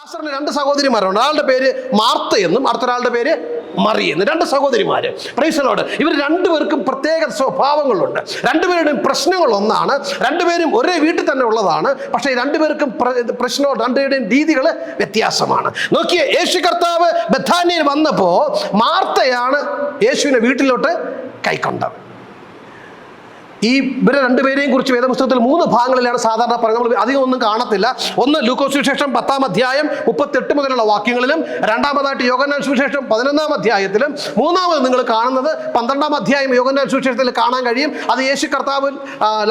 ലാസറിന് രണ്ട് സഹോദരിമാരുണ്ട്. ഒരാളുടെ പേര് മാർത്ത എന്നും അടുത്തൊരാളുടെ പേര് മറി എന്നും. രണ്ട് സഹോദരിമാര്. പ്രൈസലോട് ഇവർ രണ്ടുപേർക്കും പ്രത്യേക സ്വഭാവങ്ങളുണ്ട്. രണ്ടുപേരുടെയും പ്രശ്നങ്ങൾ ഒന്നാണ് രണ്ടുപേരും ഒരേ വീട്ടിൽ തന്നെ ഉള്ളതാണ്. പക്ഷേ രണ്ടുപേർക്കും പ്രശ്നവും പ്രശ്നം രണ്ടുപേരുടെയും രീതികൾ വ്യത്യാസമാണ്. നോക്കിയേ യേശു കർത്താവ് ബഥാനിയിൽ വന്നപ്പോൾ മാർത്തയാണ് യേശുവിനെ വീട്ടിലോട്ട് കൈക്കൊണ്ടത്. ഈ ഇവരെ രണ്ടുപേരെയും കുറിച്ച് വേദപുസ്തകത്തിൽ മൂന്ന് ഭാഗങ്ങളിലാണ് സാധാരണ പറയുന്നത് നമ്മൾ അധികം ഒന്നും കാണത്തില്ല. ഒന്ന് ലൂക്കോസ് സുവിശേഷം പത്താം അധ്യായം മുപ്പത്തെട്ട് മുതലുള്ള വാക്യങ്ങളിലും രണ്ടാമതായിട്ട് യോഗനാൻ സുവിശേഷം പതിനൊന്നാം അധ്യായത്തിലും മൂന്നാമത് നിങ്ങൾ കാണുന്നത് പന്ത്രണ്ടാം അധ്യായം യോഗനാൻ സുവിശേഷത്തിൽ കാണാൻ കഴിയും. അത് യേശു കർത്താവ്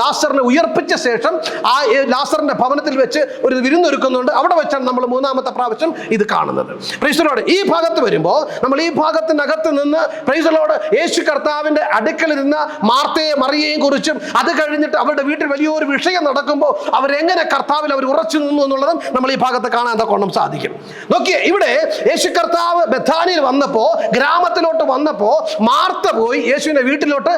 ലാസ്റ്ററിനെ ഉയർപ്പിച്ച ശേഷം ആ ലാസ്റ്ററിന്റെ ഭവനത്തിൽ വെച്ച് ഒരു വിരുന്നൊരുക്കുന്നുണ്ട്. അവിടെ വെച്ചാണ് നമ്മൾ മൂന്നാമത്തെ പ്രാവശ്യം ഇത് കാണുന്നത്. പ്രൈസലോട് ഈ ഭാഗത്ത് വരുമ്പോൾ നമ്മൾ ഈ ഭാഗത്തിനകത്ത് നിന്ന് പ്രൈസലോട് യേശു കർത്താവിന്റെ അടുക്കലിരുന്ന മാർത്തയെ മറിയയും കുറിച്ചും അത് കഴിഞ്ഞിട്ട് അവരുടെ വീട്ടിൽ വലിയൊരു വിഷയം നടക്കുമ്പോൾ അവരെങ്ങനെ കർത്താവിൽ അവർ ഉറച്ചു നിന്നു എന്നുള്ളതും നമ്മൾ ഈ ഭാഗത്ത് കാണാൻ കൊണ്ടും സാധിക്കും. നോക്കിയേ ഇവിടെ യേശു കർത്താവ് ബഥാനിയിൽ വന്നപ്പോൾ ഗ്രാമത്തിലോട്ട് വന്നപ്പോൾ മാർത്ത പോയി യേശുവിനെ വീട്ടിലോട്ട്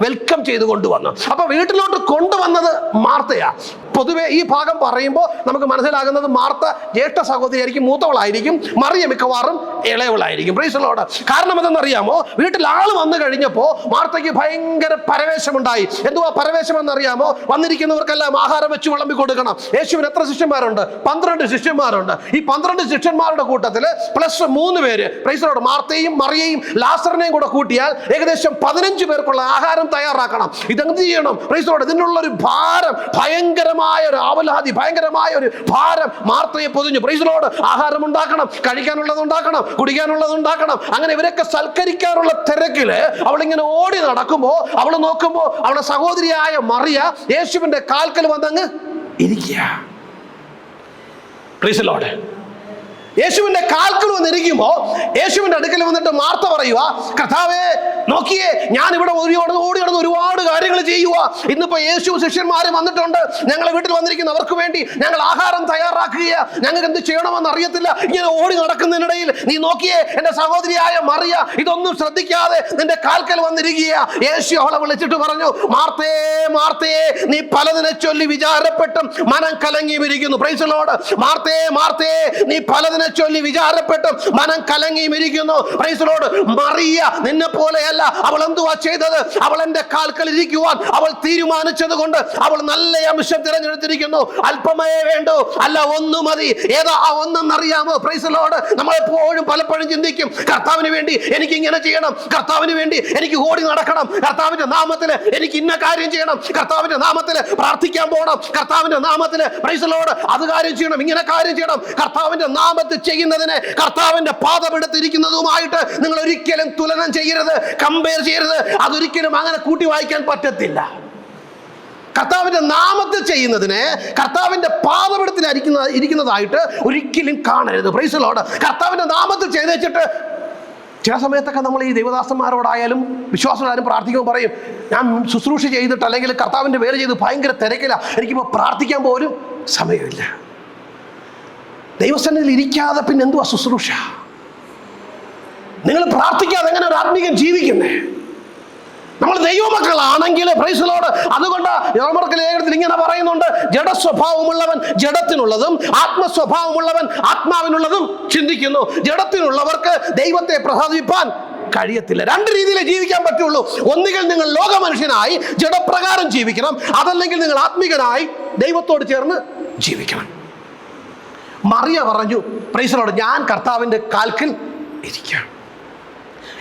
വെൽക്കം ചെയ്ത് കൊണ്ടുവന്നു അപ്പൊ വീട്ടിലോട്ട് കൊണ്ടുവന്നത് മാർത്തയാ. പൊതുവെ ഈ ഭാഗം പറയുമ്പോൾ നമുക്ക് മനസ്സിലാകുന്നത് മാർത്ത ജ്യേഷ്ഠ സഹോദരിയായിരിക്കും മൂത്തവളായിരിക്കും മറിയ മിക്കവാറും ഇളയവളായിരിക്കും. പ്രൈസലോട് കാരണം എന്തെന്നറിയാമോ വീട്ടിൽ ആൾ വന്നു കഴിഞ്ഞപ്പോൾ മാർത്തയ്ക്ക് ഭയങ്കര പരവേശമുണ്ടായി. എന്തുവാ പരവേശം എന്നറിയാമോ വന്നിരിക്കുന്നവർക്കെല്ലാം ആഹാരം വെച്ച് വിളമ്പി കൊടുക്കണം. യേശുവിന് എത്ര ശിഷ്യന്മാരുണ്ട്? പന്ത്രണ്ട് ശിഷ്യന്മാരുണ്ട്. ഈ പന്ത്രണ്ട് ശിഷ്യന്മാരുടെ കൂട്ടത്തിൽ പ്ലസ് മൂന്ന് പേര് പ്രൈസലോട് മാർത്തയും മറിയയും ലാസറിനെയും കൂടെ കൂട്ടിയാൽ ഏകദേശം പതിനഞ്ച് പേർക്കുള്ള ആഹാരം തയ്യാറാക്കണം. ഇതെന്ത് ചെയ്യണം? പ്രൈസലോട് ഇതിനുള്ള ഒരു ഭാരം ഭയങ്കരമായ ഒരു ആവലാതി ഭയങ്കരമായ ഒരു ഭാരം മാർത്തയെ പൊതിഞ്ഞു. പ്രൈസിലോട് ആഹാരം ഉണ്ടാക്കണം കഴിക്കാനുള്ളത് ഉണ്ടാക്കണം കുടിക്കാനുള്ളത് ഉണ്ടാക്കണം. അങ്ങനെ ഇവരൊക്കെ സൽക്കരിക്കാനുള്ള തിരക്കിൽ അവളിങ്ങനെ ഓടി നടക്കുമ്പോൾ അവൾ നോക്കുമ്പോൾ അവളുടെ സഹോദരിയായ മറിയ യേശുവിന്റെ കാൽക്കൽ വന്നങ്ങ് ഇരിക്കുക. പ്രീസിലോട് യേശുവിന്റെ കാൽക്കൽ വന്നിരിക്കുമ്പോ യേശുവിന്റെ അടുക്കൽ വന്നിട്ട് മാർത്ത പറയുക കർത്താവേ നോക്കിയേ ഞാൻ ഇവിടെ ഓടി കടന്ന് ഒരുപാട് കാര്യങ്ങൾ ചെയ്യുക ഇന്നിപ്പോ യേശു ശിഷ്യന്മാരെ വന്നിട്ടുണ്ട്. ഞങ്ങളെ വീട്ടിൽ വന്നിരിക്കുന്നവർക്ക് വേണ്ടി ഞങ്ങൾ ആഹാരം തയ്യാറാക്കുക ഞങ്ങൾക്ക് എന്ത് ചെയ്യണമെന്ന് അറിയത്തില്ല. ഇങ്ങനെ ഓടി നടക്കുന്നതിനിടയിൽ നീ നോക്കിയേ എന്റെ സഹോദരിയായ മറിയ ഇതൊന്നും ശ്രദ്ധിക്കാതെ നിന്റെ കാൽക്കൽ വന്നിരിക്കുക യേശു അവളെ വിളിച്ചിട്ട് പറഞ്ഞു മാർത്തേ മാർത്തേ നീ പലതിനെ ചൊല്ലി വിചാരപ്പെട്ടും മനം കലങ്ങി ഇരിക്കുന്നു പ്രൈസലോട് മാർത്തേ മാർത്തേ നീ പലതിനെ ചൊല്ലി വിചാരപ്പെട്ടും മനം കലങ്ങി ഇരിക്കുന്നു പ്രൈസലോട് മറിയ നിന്നെ പോലെയല്ല അവൾ എന്തുവാ ചെയ്തത്? അവൾ എന്റെ കാൽക്കൽ ഇരിക്കുവാൻ അവൾ തീരുമാനിച്ചത് കൊണ്ട് അവൾ നല്ല അംശം തിരഞ്ഞെടുത്തിരിക്കുന്നു. അല്പമയേ വേണ്ടു. അല്ല ഒന്നു മതി. ഏതാ ആ ഒന്നെന്നറിയാമോ? പ്രൈസലോട് നമ്മളെപ്പോഴും പലപ്പോഴും ചിന്തിക്കും. കർത്താവിന് വേണ്ടി എനിക്ക് ഇങ്ങനെ ചെയ്യണം. കർത്താവിന് വേണ്ടി എനിക്ക് ഓടി നടക്കണം. കർത്താവിന്റെ നാമത്തിൽ എനിക്ക് ഇന്ന കാര്യം ചെയ്യണം. കർത്താവിന്റെ നാമത്തിൽ പ്രാർത്ഥിക്കാൻ പോകണം. കർത്താവിന്റെ നാമത്തിൽ പ്രൈസലോട് അത് കാര്യം ചെയ്യണം. ഇങ്ങനെ കാര്യം ചെയ്യണം. കർത്താവിന്റെ നാമത്തിൽ ചെയ്യുന്നതിനെ കർത്താവിന്റെ പാദമെടുത്തിരിക്കുന്നതുമായിട്ട് നിങ്ങൾ ഒരിക്കലും തുലനം ചെയ്യരുത്. കമ്പയർ ചെയ്യരുത്. അതൊരിക്കലും അങ്ങനെ കൂട്ടി വായിക്കാൻ പറ്റത്തില്ല. കർത്താവിന്റെ നാമത്തിൽ ചെയ്യുന്നതിനെ കർത്താവിന്റെ പാദപീഠത്തിൽ ഇരിക്കുന്ന ഇരിക്കുന്നതായിട്ട് ഒരിക്കലും കാണരുത്. പ്രൈസലോട് കർത്താവിന്റെ നാമത്തിൽ ചെയ്ത് വെച്ചിട്ട് ചില സമയത്തൊക്കെ നമ്മൾ ഈ ദൈവദാസന്മാരോടായാലും വിശ്വാസമായാലും പ്രാർത്ഥിക്കുമ്പോൾ പറയും ഞാൻ ശുശ്രൂഷ ചെയ്തിട്ട് അല്ലെങ്കിൽ കർത്താവിന്റെ പേര് ചെയ്ത് ഭയങ്കര തിരക്കില്ല എനിക്കിപ്പോൾ പ്രാർത്ഥിക്കാൻ പോലും സമയമില്ല. ദൈവസന്നിധിയിൽ ഇരിക്കാതെ പിന്നെ എന്തുവാ ശുശ്രൂഷ? നിങ്ങൾ പ്രാർത്ഥിക്കാതെ എങ്ങനെ ഒരു ആത്മീകം ജീവിക്കുന്നേ? നമ്മൾ ദൈവമക്കളാണെങ്കിൽ പ്രൈസലോട് അതുകൊണ്ട് യോമർക്ക് ലേഖനത്തിൽ ഇങ്ങനെ പറയുന്നുണ്ട് ജഡസ്വഭാവമുള്ളവൻ ജഡത്തിനുള്ളതും ആത്മസ്വഭാവമുള്ളവൻ ആത്മാവിനുള്ളതും ചിന്തിക്കുന്നു. ജഡത്തിനുള്ളവർക്ക് ദൈവത്തെ പ്രസാദിപ്പാൻ കഴിയത്തില്ല. രണ്ട് രീതിയിലേ ജീവിക്കാൻ പറ്റുള്ളൂ. ഒന്നുകിൽ നിങ്ങൾ ലോക മനുഷ്യനായി ജഡപ്രകാരം ജീവിക്കണം അതല്ലെങ്കിൽ നിങ്ങൾ ആത്മികനായി ദൈവത്തോട് ചേർന്ന് ജീവിക്കണം. മറിയ പറഞ്ഞു പ്രൈസലോട് ഞാൻ കർത്താവിന്റെ കാൽക്കിൽ ഇരിക്കാം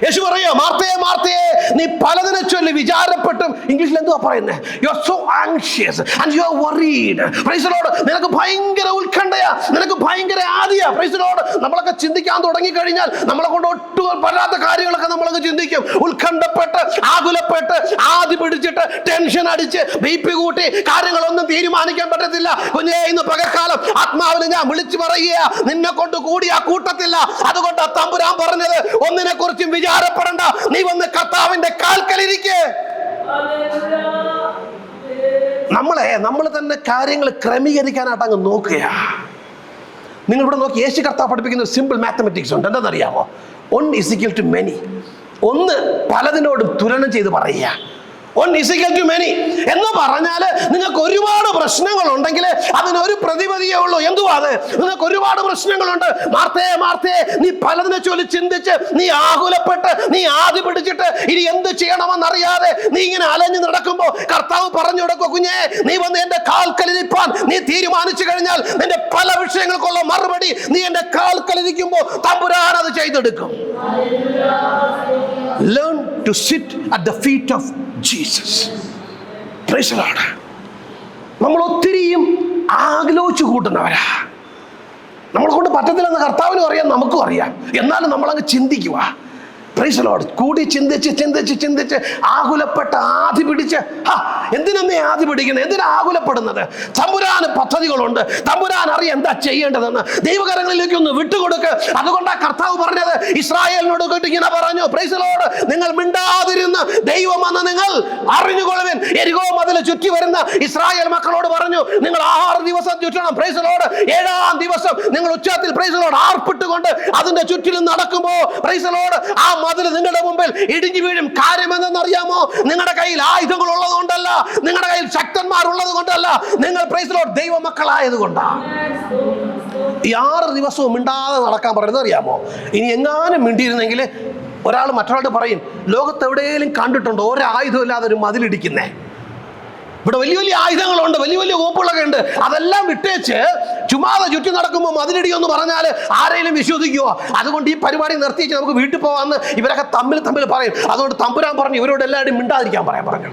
യേശു പറയാ മാർത്തയെ മാർത്തയെ നീ പലതിനെ ചൊല്ലി വിചാരപ്പെട്ടും. ഇംഗ്ലീഷിൽ എന്തുവാ പറയുന്നത് you are so anxious and you are worried പ്രൈസലോട് നിനക്ക് ഭയങ്കര ഉത്കണ്ഠയാ നിനക്ക് ഭയങ്കര ആദിയാ. പ്രൈസലോട് നമ്മളൊക്കെ ചിന്തിക്കാൻ തുടങ്ങി കഴിഞ്ഞാൽ നമ്മളെ കൊണ്ട് ഒട്ടും പറ്റാത്ത കാര്യങ്ങളൊക്കെ നമ്മളൊക്കെ ചിന്തിക്കും. ഉത്കണ്ഠപ്പെട്ട് ആകുലപ്പെട്ട് ആദി പിടിച്ചിട്ട് ടെൻഷൻ അടിച്ച് ബി പി കൂട്ടി കാര്യങ്ങളൊന്നും തീരുമാനിക്കാൻ പറ്റത്തില്ല. കുഞ്ഞേ ഇന്ന് പകൽക്കാലം ആത്മാവിൽ ഞാൻ വിളിച്ചു പറയുക നിന്നെ കൊണ്ട് കൂടി ആ കൂട്ടത്തില്ല. അതുകൊണ്ട് തമ്പുരാൻ പറഞ്ഞത് ഒന്നിനെ കുറിച്ചും വിചാരപ്പെടണ്ട. നീ വന്ന് കർത്താവിന്റെ കാൽക്കലിരിക്കേ നമ്മളെ നമ്മൾ തന്നെ കാര്യങ്ങൾ ക്രമീകരിക്കാനായിട്ട് അങ്ങ് നോക്കുക നിങ്ങൾ ഇവിടെ നോക്കി യേശു കർത്താവ് പഠിപ്പിക്കുന്ന സിമ്പിൾ മാത്തമെറ്റിക്സ് ഉണ്ട്. എന്താണെന്നറിയാമോ? ഒൺ ഇസിക്കൽ ടു മെനി ഒന്ന് പലതിനോടും തുലനം ചെയ്ത് പറയുക. വൺ ഇസിക്കൽ ടു മെനി എന്ന് പറഞ്ഞാൽ നിങ്ങൾക്ക് ഒരുപാട് പ്രശ്നങ്ങൾ ഉണ്ടെങ്കിൽ അതിനൊരു പ്രതിപതിയേ ഉള്ളൂ. എന്തുവാ അത്? നിങ്ങൾക്ക് ഒരുപാട് പ്രശ്നങ്ങളുണ്ട്. മാർത്തേ മാർത്തേ നീ പലതിനെ ചൊല്ലി ചിന്തിച്ച് നീ ആകുലപ്പെട്ട് നീ ആദ്യ പിടിച്ചിട്ട് ഇനി എന്ത് ചെയ്യണമെന്നറിയാതെ നീ ഇങ്ങനെ അലഞ്ഞു നടക്കുമ്പോൾ കർത്താവ് പറഞ്ഞു കൊടുക്കുക കുഞ്ഞേ നീ വന്ന് എന്റെ കാൽക്കലിരിപ്പാൻ നീ തീരുമാനിച്ചു കഴിഞ്ഞാൽ നിന്റെ പല വിഷയങ്ങൾക്കുള്ള മറുപടി നീ എന്റെ കാൽക്കലിരിക്കുമ്പോൾ തമ്പുരാൻ അത് ചെയ്തെടുക്കും. Learn to sit at the feet of Jesus പ്രൈസലാണ് നമ്മൾ ഒത്തിരിയും ആലോചിച്ച് കൂട്ടുന്നവരാ. നമ്മളെ കൊണ്ട് പറ്റത്തില്ലെന്ന് കർത്താവിനും അറിയാം നമുക്കും അറിയാം. എന്നാലും നമ്മളങ്ങ് ചിന്തിക്കുക പ്രൈസലോട് കൂടി ചിന്തിച്ച് ചിന്തിച്ച് ചിന്തിച്ച് ആകുലപ്പെട്ട ആധി പിടിച്ച് എന്തിനെന്നേ ആദി പിടിക്കുന്നത്? എന്തിനാ ആകുലപ്പെടുന്നത്? തമ്പുരാൻ പദ്ധതികളുണ്ട്. തമ്പുരാൻ അറിയാം എന്താ ചെയ്യേണ്ടതെന്ന്. ദൈവകരങ്ങളിലേക്ക് ഒന്ന് വിട്ടുകൊടുക്ക്. അതുകൊണ്ടാണ് കർത്താവ് പറഞ്ഞത് ഇസ്രായേലിനോട് കേട്ട് ഇങ്ങനെ പറഞ്ഞു പ്രൈസലോട് നിങ്ങൾ മിണ്ടാതിരുന്ന് ദൈവം എന്ന് നിങ്ങൾ അറിഞ്ഞുകൊള്ളുവിൻ. എരികോ മതിൽ ചുറ്റി വരുന്ന ഇസ്രായേൽ മക്കളോട് പറഞ്ഞു നിങ്ങൾ ആറ് ദിവസം ചുറ്റണം. പ്രൈസലോട് ഏഴാം ദിവസം നിങ്ങൾ ഉച്ചത്തിൽ പ്രൈസലോട് ആർപ്പിട്ടുകൊണ്ട് അതിന്റെ ചുറ്റിലും നടക്കുമ്പോ പ്രൈസലോട് ആ മതിൽ നിങ്ങളുടെ മുമ്പിൽ ഇടിഞ്ഞു വീഴും കാര്യം നിങ്ങളുടെ കയ്യിൽ ആയുധങ്ങൾ ഉള്ളത് കൊണ്ടല്ല നിങ്ങളുടെ കയ്യിൽ ശക്തന്മാർ ഉള്ളത് കൊണ്ടല്ല നിങ്ങൾ പ്രൈസലോട് ദൈവ മക്കളായത് കൊണ്ടാണ് ഈ ആറ് ദിവസവും മിണ്ടാതെ നടക്കാൻ പറയുന്നത് അറിയാമോ? ഇനി എങ്ങാനും മിണ്ടിയിരുന്നെങ്കിൽ ഒരാൾ മറ്റൊരാളോട് പറയും ലോകത്ത് എവിടെയെങ്കിലും കണ്ടിട്ടുണ്ടോ ഒരായുധം ഇല്ലാതെ ഒരു മതിലിടിക്കുന്നേ ഇവിടെ വലിയ വലിയ ആയുധങ്ങളുണ്ട് വലിയ വലിയ കോപ്പുകളൊക്കെ ഉണ്ട്. അതെല്ലാം വിട്ടേച്ച് ചുമ്മാതെ ചുറ്റി നടക്കുമ്പോൾ മതിലിടിയെന്ന് പറഞ്ഞാൽ ആരെങ്കിലും വിശ്വസിക്കുമോ അതുകൊണ്ട് ഈ പരിപാടി നിർത്തിച്ച് നമുക്ക് വീട്ടിൽ പോകാമെന്ന് ഇവരൊക്കെ തമ്മിൽ തമ്മിൽ പറയും. അതുകൊണ്ട് തമ്പുരാൻ പറഞ്ഞു ഇവരോട് എല്ലാവരും മിണ്ടാതിരിക്കാൻ പറയാൻ പറഞ്ഞു.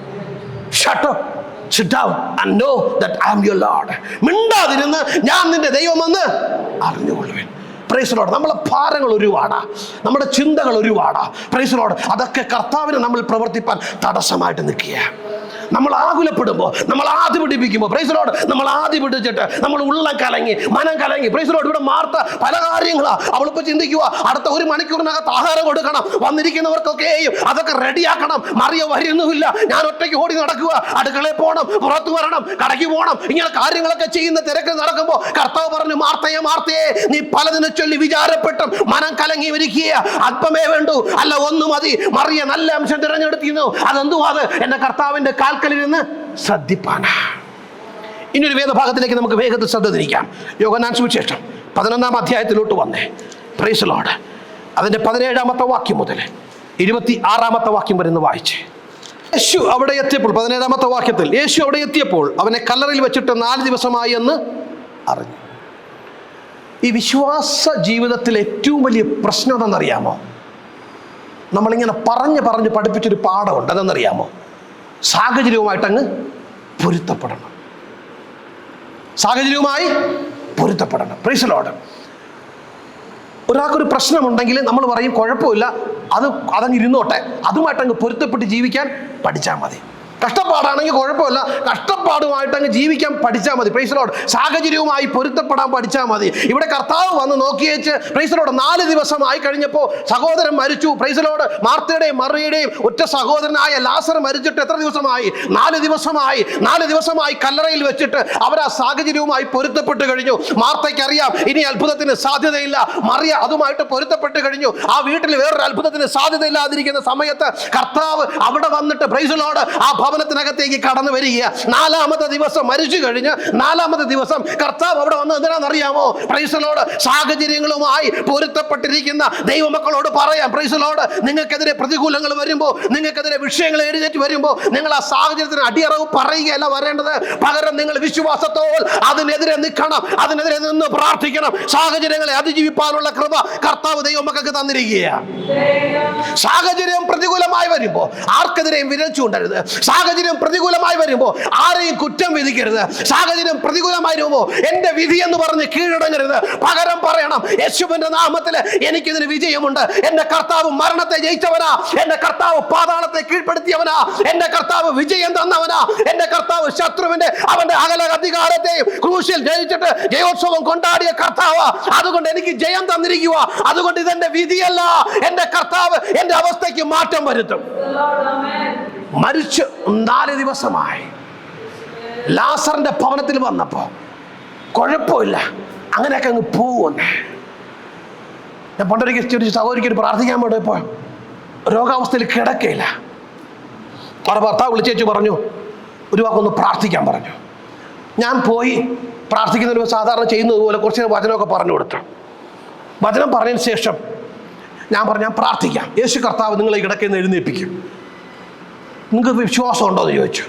Shut up sit down and know. മിണ്ടാതിരുന്ന് ഞാൻ നിന്റെ ദൈവമെന്ന് അറിഞ്ഞുകൊള്ളുവേൻ. പ്രൈസലോട് നമ്മളെ ഭാരങ്ങൾ ഒരുപാടാ. നമ്മുടെ ചിന്തകൾ ഒരുപാടാ. പ്രൈസലോട് അതൊക്കെ കർത്താവിനെ നമ്മൾ പ്രവർത്തിപ്പാൻ തടസ്സമായിട്ട് നിൽക്കുക നമ്മൾ ആകുലപ്പെടുമ്പോൾ നമ്മൾ ആദ്യ പിടിപ്പിക്കുമ്പോൾ പ്രൈസലോട് നമ്മൾ ആദ്യ പിടിച്ചിട്ട് നമ്മൾ ഉള്ള കലങ്ങി മനം കലങ്ങി പ്രൈസലോട് ഇവിടെ മാർത്ത പല കാര്യങ്ങളാ. അവളിപ്പോൾ ചിന്തിക്കുക അടുത്ത ഒരു മണിക്കൂറിനകത്ത് ആഹാരം കൊടുക്കണം വന്നിരിക്കുന്നവർക്കൊക്കെയും അതൊക്കെ റെഡിയാക്കണം മറിയ വരുന്നുമില്ല ഞാൻ ഒറ്റയ്ക്ക് ഓടി നടക്കുക അടുക്കളയിൽ പോകണം പുറത്തു വരണം കടയ്ക്ക് പോകണം. ഇങ്ങനെ കാര്യങ്ങളൊക്കെ ചെയ്യുന്ന തിരക്ക് നടക്കുമ്പോൾ കർത്താവ് പറഞ്ഞു മാർത്തയെ മാർത്തയെ നീ പലതിനെ ചൊല്ലി വിചാരപ്പെട്ടും മനം കലങ്ങി വരിക്കുക അല്പമേ വേണ്ടു. അല്ല ഒന്നും മതി. മറിയ നല്ല അംശം തിരഞ്ഞെടുത്തിരുന്നു. അതെന്തുവാ അത്? കർത്താവിന്റെ കാൽക്കലിൽ നിന്ന് ശ്രദ്ധിപ്പാനാ. ഇനി ഒരു വേദഭാഗത്തിലേക്ക് നമുക്ക് വേഗത്തിൽ ശ്രദ്ധ തിരിക്കാം. യോഗനാൻ സുവിശേഷം പതിനൊന്നാം അധ്യായത്തിലോട്ട് വന്നേ. പ്രൈസലോട് അതിന്റെ പതിനേഴാമത്തെ വാക്യം മുതൽ ഇരുപത്തി ആറാമത്തെ വാക്യം വരെ വായിച്ചേ. യേശു അവിടെ എത്തിയപ്പോൾ പതിനേഴാമത്തെ വാക്യത്തിൽ യേശു അവിടെ എത്തിയപ്പോൾ അവനെ കല്ലറിൽ വെച്ചിട്ട് നാല് ദിവസമായി എന്ന് അറിഞ്ഞു. ഈ വിശ്വാസ ജീവിതത്തിൽ ഏറ്റവും വലിയ പ്രശ്നം എന്തെന്നറിയാമോ നമ്മളിങ്ങനെ പറഞ്ഞ് പറഞ്ഞ് പഠിപ്പിച്ചൊരു പാഠമുണ്ട് അതെന്നറിയാമോ? സാഹചര്യവുമായിട്ടങ്ങ് പൊരുത്തപ്പെടണം. സാഹചര്യവുമായി പൊരുത്തപ്പെടണം. പ്രൈസലോട് ഒരാൾക്കൊരു പ്രശ്നമുണ്ടെങ്കിൽ നമ്മൾ പറയും കുഴപ്പമില്ല അത് അതങ്ങ് ഇരുന്നോട്ടെ. അതുമായിട്ട് അങ്ങ് പൊരുത്തപ്പെട്ട് ജീവിക്കാൻ പഠിച്ചാൽ മതി. കഷ്ടപ്പാടാണെങ്കിൽ കുഴപ്പമില്ല. കഷ്ടപ്പാടുമായിട്ട് അങ്ങ് ജീവിക്കാൻ പഠിച്ചാൽ മതി. പ്രൈസലോട് സാഹചര്യവുമായി പൊരുത്തപ്പെടാൻ പഠിച്ചാൽ മതി. ഇവിടെ കർത്താവ് വന്ന് നോക്കിയേച്ച് പ്രൈസലോട് നാല് ദിവസമായി കഴിഞ്ഞപ്പോൾ സഹോദരൻ മരിച്ചു. പ്രൈസലോട് മാർത്തയുടെയും മറിയുടെയും ഒറ്റ സഹോദരനായ ലാസർ മരിച്ചിട്ട് എത്ര ദിവസമായി? നാല് ദിവസമായി. നാല് ദിവസമായി കല്ലറയിൽ വെച്ചിട്ട് അവർ ആ സാഹചര്യവുമായി പൊരുത്തപ്പെട്ട് കഴിഞ്ഞു. മാർത്തയ്ക്കറിയാം ഇനി അത്ഭുതത്തിന് സാധ്യതയില്ല. മറിയ അതുമായിട്ട് പൊരുത്തപ്പെട്ട് കഴിഞ്ഞു. ആ വീട്ടിൽ വേറൊരു അത്ഭുതത്തിന് സാധ്യതയില്ലാതിരിക്കുന്ന സമയത്ത് കർത്താവ് അവിടെ വന്നിട്ട് പ്രൈസലോട് ആ ഭവനത്തിനകത്തേക്ക് കടന്നു വരിക. നാലാമത്തെ ദിവസം മരിച്ചു കഴിഞ്ഞ് നാലാമത്തെ ദിവസം കർത്താവ് അവിടെ വന്ന് എന്തിനാണെന്നറിയാമോ? പ്രൈസലോട് സാഹചര്യങ്ങളുമായി പൊരുത്തപ്പെട്ടിരിക്കുന്ന ദൈവമക്കളോട് പറയാം. പ്രൈസലോട് നിങ്ങൾക്കെതിരെ പ്രതികൂലങ്ങൾ വരുമ്പോൾ നിങ്ങൾക്കെതിരെ വിഷയങ്ങൾ എഴുന്നേറ്റ് വരുമ്പോൾ നിങ്ങൾ ആ സാഹചര്യത്തിന് അടിയറവ് പറയുകയല്ല വരേണ്ടത്. പകരം നിങ്ങൾ വിശ്വാസത്തോൽ അതിനെതിരെ നിൽക്കണം. അതിനെതിരെ നിന്ന് പ്രാർത്ഥിക്കണം. സാഹചര്യങ്ങളെ അതിജീവിപ്പാനുള്ള കൃപ കർത്താവ് ദൈവമക്കൾക്ക് തന്നിരിക്കുകയാണ്. സാഹചര്യം പ്രതികൂലമായി വരുമ്പോൾ ആർക്കെതിരെയും വിരൽ ചൂണ്ടരുത്. സാഹചര്യം പ്രതികൂലമായി വരുമ്പോൾ ആരെയും കുറ്റം വിധിക്കരുത്. സാഹചര്യം പ്രതികൂലമായി വരുമ്പോൾ എന്റെ വിധി എന്ന് പറഞ്ഞ് കീഴടങ്ങരുത്. പകരം പറയണം യേശുവിന്റെ നാമത്തിൽ എനിക്കിതിന് വിജയമുണ്ട്. എന്റെ കർത്താവ് മരണത്തെ ജയിച്ചവനാ. എന്റെ കർത്താവ് പാതാളത്തെ കീഴ്പ്പെടുത്തിയവനാ. എന്റെ കർത്താവ് വിജയം തന്നവനാ. എന്റെ കർത്താവ് ശത്രുവിന്റെ അവന്റെ അകല അധികാരത്തെയും ക്രൂശിൽ ജയിച്ചിട്ട് ജയോത്സവം കൊണ്ടാടിയ കർത്താവ്. അതുകൊണ്ട് എനിക്ക് ജയം തന്നിരിക്കുക അതുകൊണ്ട് ഇതെന്റെ വിധിയല്ല. എന്റെ കർത്താവ് എന്റെ അവസ്ഥയ്ക്ക് മാറ്റം വരുത്തും. മരിച്ച് നാല് ദിവസമായി. ലാസറിന്റെ ഭവനത്തിൽ വന്നപ്പോൾ കുഴപ്പമില്ല. അങ്ങനെയൊക്കെ അങ്ങ് പോവുന്നേ ഞാൻ പണ്ടൊരിക്കൽ ഒരു സഹോദരിക്ക് ഒരു പ്രാർത്ഥിക്കാൻ പോയപ്പോ രോഗാവസ്ഥയിൽ കിടക്കയില്ല. അവിടെ ഭർത്താവ് വിളിച്ചേച്ചു പറഞ്ഞു ഒരു വാക്കൊന്ന് പ്രാർത്ഥിക്കാൻ പറഞ്ഞു. ഞാൻ പോയി പ്രാർത്ഥിക്കുന്നതിന് സാധാരണ ചെയ്യുന്നത് പോലെ കുറച്ച് വചനമൊക്കെ പറഞ്ഞു കൊടുത്തു. വചനം പറഞ്ഞതിന് ശേഷം ഞാൻ പറഞ്ഞു ഞാൻ പ്രാർത്ഥിക്കാം. യേശു കർത്താവ് നിങ്ങളെ കിടക്കുന്ന എഴുന്നേൽപ്പിക്കും. നിങ്ങൾക്ക് വിശ്വാസം ഉണ്ടോ എന്ന് ചോദിച്ചു.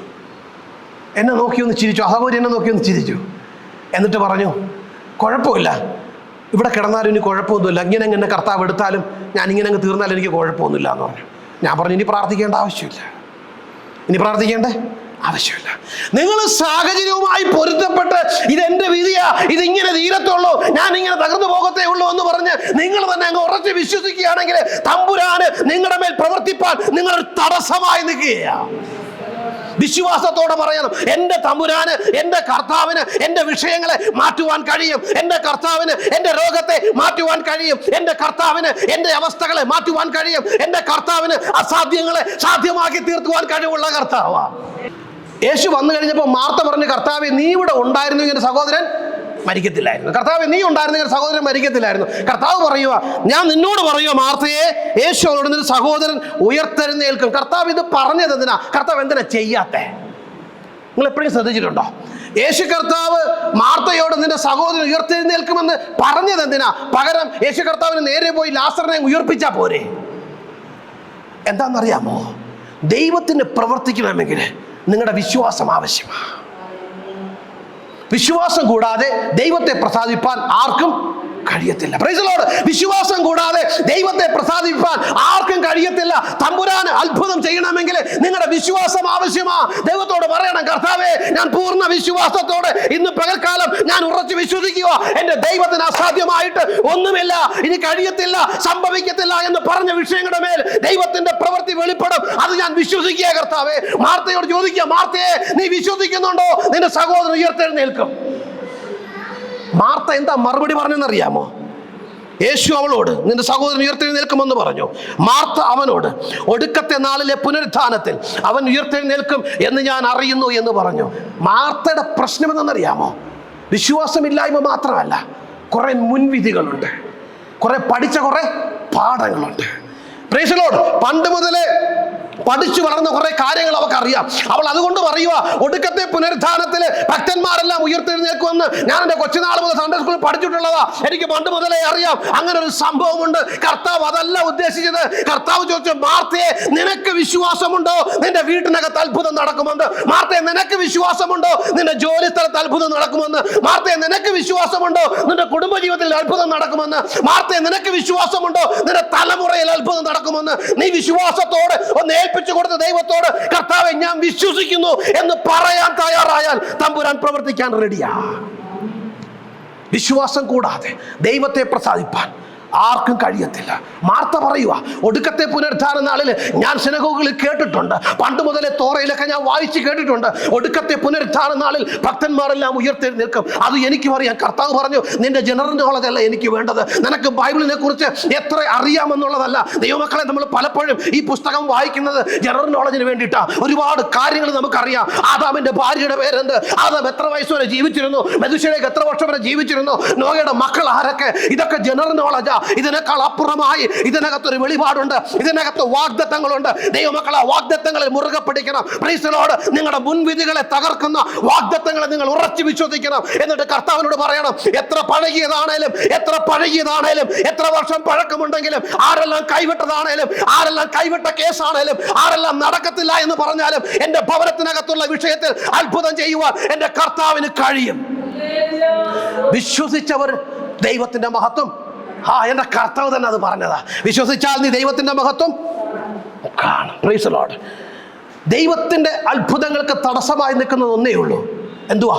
എന്നെ നോക്കി ഒന്ന് ചിരിച്ചു. അഹോരി എന്നെ നോക്കി ഒന്ന് ചിരിച്ചു. എന്നിട്ട് പറഞ്ഞു കുഴപ്പമില്ല. ഇവിടെ കിടന്നാലും ഇനി കുഴപ്പമൊന്നുമില്ല. ഇങ്ങനെ എന്നെ കർത്താവ് എടുത്താലും ഞാൻ ഇങ്ങനെ അങ്ങ് തീർന്നാലും എനിക്ക് കുഴപ്പമൊന്നുമില്ല എന്ന് പറഞ്ഞു. ഞാൻ പറഞ്ഞു ഇനി പ്രാർത്ഥിക്കേണ്ട ആവശ്യമില്ല. ഇനി പ്രാർത്ഥിക്കേണ്ടേ? ആവശ്യമില്ല. നിങ്ങൾ സാഹചര്യവുമായി പൊരുത്തപ്പെട്ട് ഇതെന്റെ വിധിയാ ഇതിങ്ങനെ തീരത്തുള്ളൂ ഞാൻ ഇങ്ങനെ തകർന്നു പോകത്തേ ഉള്ളൂ എന്ന് പറഞ്ഞ് നിങ്ങൾ തന്നെ അങ്ങ് ഉറച്ച് വിശ്വസിക്കുകയാണെങ്കിൽ തമ്പുരാന് നിങ്ങളുടെ മേൽ പ്രവർത്തിപ്പാൻ നിങ്ങൾ തടസ്സമായി നിൽക്കുകയാണ് വിശ്വാസത്തോടെ പറയണം എന്റെ തമ്പുരാന് എന്റെ കർത്താവിന് എന്റെ വിഷയങ്ങളെ മാറ്റുവാൻ കഴിയും എന്റെ കർത്താവിന് എന്റെ രോഗത്തെ മാറ്റുവാൻ കഴിയും എന്റെ കർത്താവിന് എന്റെ അവസ്ഥകളെ മാറ്റുവാൻ കഴിയും എന്റെ കർത്താവിന് അസാധ്യങ്ങളെ സാധ്യമാക്കി തീർക്കുവാൻ കഴിവുള്ള കർത്താവാണ് യേശു വന്നു കഴിഞ്ഞപ്പോൾ മാർത്ത പറഞ്ഞു കർത്താവെ നീ ഇവിടെ ഉണ്ടായിരുന്നു എന്റെ സഹോദരൻ മരിക്കത്തില്ലായിരുന്നു. കർത്താവ് നീ ഉണ്ടായിരുന്നെങ്കിൽ സഹോദരൻ മരിക്കത്തില്ലായിരുന്നു. കർത്താവ് പറയുക ഞാൻ നിന്നോട് പറയുക മാർത്തയെ യേശു അവരോട് സഹോദരൻ ഉയർത്തെഴുന്നേൽക്കും. കർത്താവ് ഇത് പറഞ്ഞത് എന്തിനാ? കർത്താവ് എന്തിനാ ചെയ്യാത്തേ? നിങ്ങൾ എപ്പോഴും ശ്രദ്ധിച്ചിട്ടുണ്ടോ? യേശു കർത്താവ് മാർത്തയോട് നിന്റെ സഹോദരൻ ഉയർത്തെഴുന്നേൽക്കുമെന്ന് പറഞ്ഞത് എന്തിനാ? പകരം യേശു കർത്താവിന് നേരെ പോയി ലാസറിനെ ഉയർപ്പിച്ചാൽ പോരെ? എന്താണെന്നറിയാമോ? ദൈവത്തിന് പ്രവർത്തിക്കണമെങ്കിൽ നിങ്ങളുടെ വിശ്വാസം ആവശ്യമാണ്. വിശ്വാസം കൂടാതെ ദൈവത്തെ പ്രസാദിപ്പാൻ ആർക്കും കഴിയത്തില്ല. പ്രൈസലോട് വിശ്വാസം കൂടാതെ ദൈവത്തെ പ്രസാദിപ്പാൻ ആർക്കും കഴിയത്തില്ല. തമ്പുരാൻ അത്ഭുതം ചെയ്യണമെങ്കിൽ നിങ്ങളുടെ വിശ്വാസം ആവശ്യമാ. ദൈവത്തോട് പറയണം കർത്താവേ ഞാൻ പൂർണ വിശ്വാസത്തോടെ ഇന്ന് പകൽക്കാലം ഞാൻ ഉറച്ചു വിശ്വസിക്കുക. എന്റെ ദൈവത്തിന് അസാധ്യമായിട്ട് ഒന്നുമില്ല. ഇനി കഴിയത്തില്ല സംഭവിക്കത്തില്ല എന്ന് പറഞ്ഞ വിഷയങ്ങളുടെ മേൽ ദൈവത്തിന്റെ പ്രവൃത്തി വെളിപ്പെടും. അത് ഞാൻ വിശ്വസിക്കുക കർത്താവേ. മാർത്തയോട് ചോദിക്കുക മാർത്തയെ നീ വിശ്വസിക്കുന്നുണ്ടോ? നിന്റെ സഹോദരൻ ഉയർത്തെഴുന്നേൽക്കും. മാർത്ത എന്താ മറുപടി പറഞ്ഞെന്നറിയാമോ? യേശു അവളോട് നിന്റെ സഹോദരൻ ഉയർത്തെഴുന്നേൽക്കുമെന്ന് പറഞ്ഞു. മാർത്ത അവനോട് ഒടുക്കത്തെ നാളിലെ പുനരുത്ഥാനത്തിൽ അവൻ ഉയർത്തെഴുന്നേൽക്കും എന്ന് ഞാൻ അറിയുന്നു എന്ന് പറഞ്ഞു. മാർത്തയുടെ പ്രശ്നം എന്തെന്നറിയാമോ വിശ്വാസമില്ലായ്മ മാത്രമല്ല കുറെ മുൻവിധികളുണ്ട്. കുറെ പഠിച്ച കുറെ പാഠങ്ങളുണ്ട്. Lord. പണ്ട് മുതലേ പഠിച്ചു വളർന്ന കുറെ കാര്യങ്ങൾ അവൾക്ക് അറിയാം അവൾ അതുകൊണ്ട് പറയുക ഒടുക്കത്തെ പുനരുദ്ധാനത്തിൽ ഭക്തന്മാരെല്ലാം ഉയർത്തെഴുന്നേക്കുമെന്ന് ഞാൻ എന്റെ കൊച്ചുനാൾ മുതൽ സൺഡേ സ്കൂളിൽ പഠിച്ചിട്ടുള്ളതാ. എനിക്ക് പണ്ട് മുതലേ അറിയാം. അങ്ങനെ ഒരു സംഭവമുണ്ട്. കർത്താവ് അതല്ല ഉദ്ദേശിച്ചത്. കർത്താവ് ചോദിച്ചു മാർത്തയെ നിനക്ക് വിശ്വാസമുണ്ടോ? നിന്റെ വീട്ടിനകത്ത് അത്ഭുതം നടക്കുമെന്ന്. മാർത്തയെ നിനക്ക് വിശ്വാസമുണ്ടോ? നിന്റെ ജോലി സ്ഥലത്ത് അത്ഭുതം നടക്കുമെന്ന്. മാർത്തയെ നിനക്ക് വിശ്വാസമുണ്ടോ? നിന്റെ കുടുംബജീവിതത്തിൽ അത്ഭുതം നടക്കുമെന്ന്. മാർത്തയെ നിനക്ക് വിശ്വാസമുണ്ടോ? നിന്റെ തലമുറയിൽ അത്ഭുതം നടക്കുമെന്ന്. നീ വിശ്വാസത്തോടെ ഒന്ന് ഏൽപ്പിച്ചു കൊടുത്ത ദൈവത്തോട് കർത്താവെ ഞാൻ വിശ്വസിക്കുന്നു എന്ന് പറയാൻ തയ്യാറായാൽ തമ്പുരാൻ പ്രവർത്തിക്കാൻ റെഡിയാ വിശ്വാസം കൂടാതെ ദൈവത്തെ പ്രസാദിപ്പാൻ ആർക്കും കഴിയത്തില്ല. മാർത്ത പറയുക ഒടുക്കത്തെ പുനരുദ്ധാന നാളിൽ ഞാൻ സിനഗോഗുകളിൽ കേട്ടിട്ടുണ്ട്. പണ്ട് മുതലേ തോറയിലൊക്കെ ഞാൻ വായിച്ച് കേട്ടിട്ടുണ്ട്. ഒടുക്കത്തെ പുനരുദ്ധാന നാളിൽ ഭക്തന്മാരെല്ലാം ഉയർത്തി നിൽക്കും അത് എനിക്കും അറിയാം കർത്താവ് പറഞ്ഞു നിന്റെ ജനറൽ നോളജ് അല്ല എനിക്ക് വേണ്ടത്. നിനക്ക് ബൈബിളിനെ കുറിച്ച് എത്ര അറിയാമെന്നുള്ളതല്ല. ദൈവമക്കളെ നമ്മൾ പലപ്പോഴും ഈ പുസ്തകം വായിക്കുന്നത് ജനറൽ നോളജിന് വേണ്ടിയിട്ടാണ് ഒരുപാട് കാര്യങ്ങൾ നമുക്കറിയാം. ആദാമിന്റെ ഭാര്യയുടെ പേരെന്ത്? ആദാം എത്ര വയസ്സ് വരെ ജീവിച്ചിരുന്നു? മെതുശയിലേക്ക് എത്ര വർഷം വരെ ജീവിച്ചിരുന്നു? നോയയുടെ മക്കൾ ആരൊക്കെ? ഇതൊക്കെ ജനറൽ നോളജാ ഇതിനേക്കാൾ അപ്പുറമായി ഇതിനകത്തൊരു വെളിപാടുണ്ട്. ഇതിനകത്ത് വാഗ്ദത്തങ്ങളുണ്ട്. ദൈവമക്കളെ വാഗ്ദത്തങ്ങളിൽ മുറുകെ പിടിക്കണം. പ്രീസിനോട് നിങ്ങളുടെ മുൻവിധികളെ തകർക്കുന്ന വാഗ്ദത്തങ്ങളെ നിങ്ങൾ ഉറച്ചു വിശ്വസിക്കണം എന്നിട്ട് കർത്താവിനോട് പറയണം എത്ര പഴകിയതാണേലും എത്ര പഴകിയതാണേലും എത്ര വർഷം പഴക്കമുണ്ടെങ്കിലും ആരെല്ലാം കൈവിട്ടതാണേലും ആരെല്ലാം കൈവിട്ട കേസാണേലും ആരെല്ലാം നടക്കത്തില്ല എന്ന് പറഞ്ഞാലും എന്റെ ഭവനത്തിനകത്തുള്ള വിഷയത്തിൽ അത്ഭുതം ചെയ്യുവാൻ എന്റെ കർത്താവിന് കഴിയും. വിശ്വസിച്ചവർ ദൈവത്തിന്റെ മഹത്വം ആ എന്റെ കർത്താവ് തന്നെ അത് പറഞ്ഞതാ. വിശ്വസിച്ചാൽ നീ ദൈവത്തിന്റെ മഹത്വം കാണും. പ്രൈസ് ലോഡ് ദൈവത്തിന്റെ അത്ഭുതങ്ങൾക്ക് തടസ്സമായി നിൽക്കുന്നത് ഒന്നേ ഉള്ളൂ. എന്തുവാ?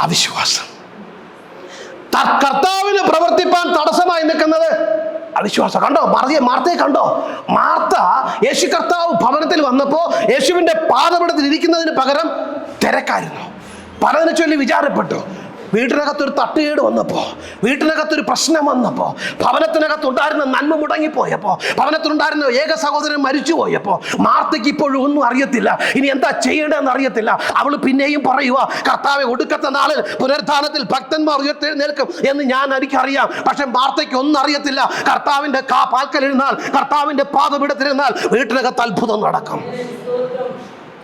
അവിശ്വാസം. കർത്താവിന് പ്രവർത്തിപ്പാൻ തടസ്സമായി നിൽക്കുന്നത് അവിശ്വാസം. കണ്ടോ? മറിയ മാർത്തയെ കണ്ടോ? മാർത്ത യേശു കർത്താവ് ഭവനത്തിൽ വന്നപ്പോൾ യേശുവിന്റെ പാദപടത്തിൽ ഇരിക്കുന്നതിന് പകരം തിരക്കായിരുന്നു. പലതിനെ ചൊല്ലി വിചാരപ്പെട്ടു. വീട്ടിനകത്തൊരു തട്ടുകേട് വന്നപ്പോൾ വീട്ടിനകത്തൊരു പ്രശ്നം വന്നപ്പോൾ ഭവനത്തിനകത്തുണ്ടായിരുന്ന നന്മ മുടങ്ങിപ്പോയപ്പോൾ ഭവനത്തിലുണ്ടായിരുന്ന ഏക സഹോദരൻ മരിച്ചു പോയപ്പോൾ മാർത്തയ്ക്ക് ഇപ്പോഴും ഒന്നും അറിയത്തില്ല. ഇനി എന്താ ചെയ്യേണ്ടതെന്ന് അറിയത്തില്ല. അവൾ പിന്നെയും പറയുക കർത്താവെ ഒടുക്കത്തെ നാളിൽ പുനരുദ്ധാനത്തിൽ ഭക്തന്മാർ ഉയർത്തെഴുന്നേൽക്കും എന്ന് ഞാൻ എനിക്കറിയാം. പക്ഷെ മാർത്തയ്ക്ക് ഒന്നും അറിയത്തില്ല. കർത്താവിന്റെ കാ പാൽക്കലിരുന്നാൽ കർത്താവിന്റെ പാതപിടത്തിരുന്നാൽ വീട്ടിനകത്ത് അത്ഭുതം നടക്കും.